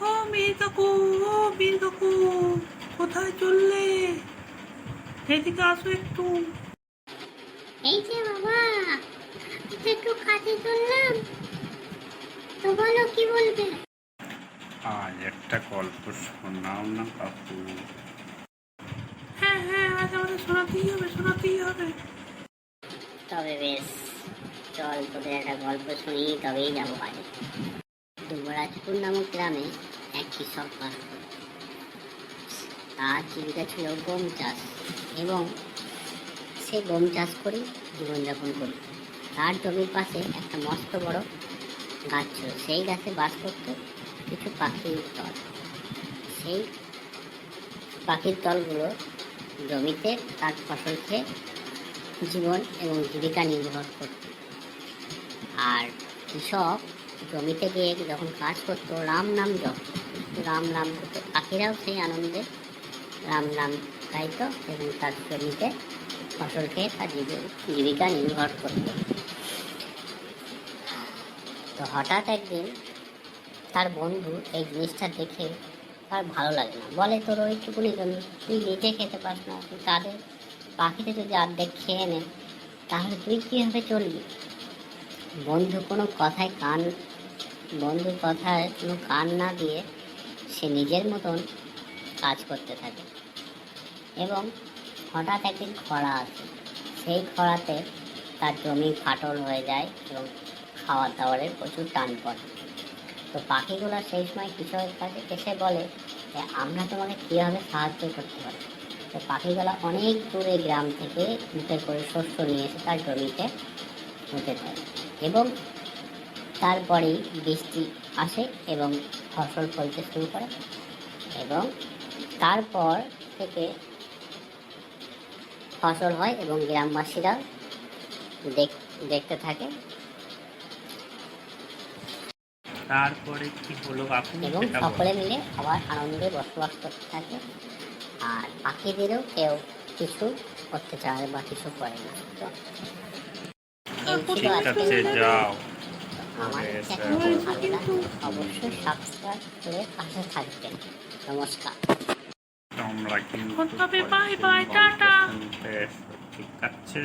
ও মীর কাকু ও মীর কাকু কোথায় চললে? এদিকে আসো একটু। এই যে বাবা একটু কাজে চললাম। তো বলো কি বলবে? আজ একটা গল্প শোনাও না কাকু। হ্যাঁ হ্যাঁ আজ আমাদের শোনাতেই হবে শোনাতেই হবে। তবে বেশ চল তোদের একটা গল্প শুনি তবেই যাব কাজে। দুবরাজপুর নামক গ্রামে এক কৃষক বাস করত তার জীবিকা ছিল গম চাষ এবং সে গম চাষ করে জীবনযাপন করত। তার জমির পাশে একটা মস্ত বড় গাছ ছিল। সেই গাছে বাস করত কিছু পাখির দল। সেই পাখির দলগুলো জমিতে তার ফসল খেয়ে জীবন এবং জীবিকা নির্ভর করত। আর কৃষক জমিতে গিয়ে যখন কাজ করতো, রাম নাম জপ। রাম নাম করতো। পাখিরাও সেই আনন্দে রাম নাম গাইতো এবং তার জমিতে ফসল খেয়ে তার জীব- জীবিকা নির্ভর করত। তো হঠাৎ একদিন তার বন্ধু এই জিনিসটা দেখে তার ভালো লাগে না। বলে, তোর ওইটুকুনি জমি, তুই নিজে খেতে পারস না। তুই তাদের পাখিতে যদি অর্ধেক খেয়ে নেয় তাহলে তুই কীভাবে চলবি? বন্ধু কোনো কথায় কান বন্ধুর কথায় কোনো কান না দিয়ে সে নিজের মতন কাজ করতে থাকে। এবং হঠাৎ একদিন খরা আসে। সেই খরাতে তার জমি ফাটল হয়ে যায় এবং খাওয়ার দাওয়ারের প্রচুর টান পড়ে। তো পাখিগুলো সেই সময় কৃষকের কাছে এসে বলে যে, আমরা তোমাকে কীভাবে সাহায্য করতে পারি? তো পাখিগুলো অনেক দূরে গ্রাম থেকে মুখে করে শস্য নিয়ে এসে তার জমিতে পুঁতে দেয়। এবং তারপরেই বৃষ্টি আসে এবং ফসল ফলতে শুরু করে। এবং তারপর থেকে ফসল হয় এবং গ্রামবাসীরা দেখ- দেখতে থাকে। তারপরে কি হলো এবং সকলে মিলে আবার আনন্দে বসবাস করতে থাকে। আর পাখিদেরও কেউ কিছু অত্যাচার বা কিছু করে না। তো যাও। আমার চ্যানেল। ভালো লাগলে অবশ্যই সাবস্ক্রাইব করে পাশে থাকবেন নমস্কার তোমরা কিন্তু তবে বাই বাই টাটা। ঠিক আছে